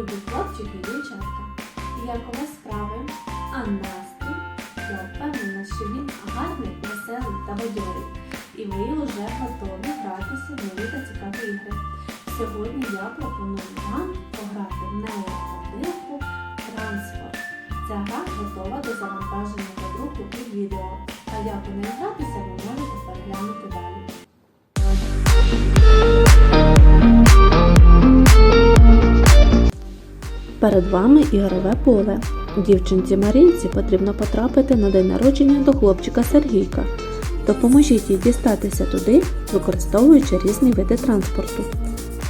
любі хлопчики і дівчатка. Як у вас справи, а настрій, я впевнена, що він гарний, веселий та бадьорий. І ви вже готові гратися в нові та цікаві ігри. Сьогодні я пропоную вам пограти в нейрокодилку Транспорт. Ця гра готова до завантаження до друку під відео. А як у неї гратися, ви можете переглянути далі. Перед вами ігрове поле. Дівчинці Марінці потрібно потрапити на день народження до хлопчика Сергійка. Допоможіть їй дістатися туди, використовуючи різні види транспорту.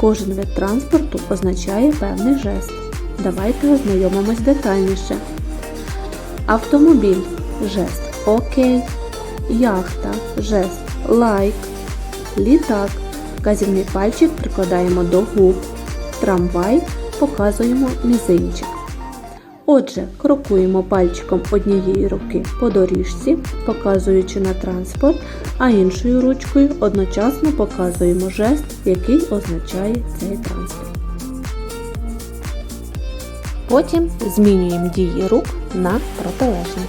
Кожен вид транспорту означає певний жест. Давайте ознайомимось детальніше. Автомобіль жест Окей. Яхта жест лайк. Літак. Вказівний пальчик прикладаємо до губ. Трамвай показуємо мізинчик. Отже, крокуємо пальчиком однієї руки по доріжці, показуючи на транспорт, а іншою ручкою одночасно показуємо жест, який означає цей транспорт. Потім змінюємо дії рук на протилежні.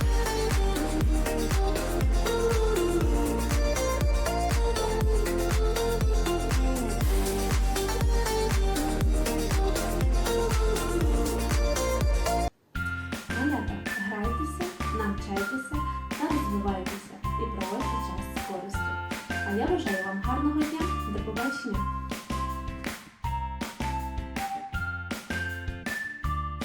Я бажаю вам гарного дня. До побачення!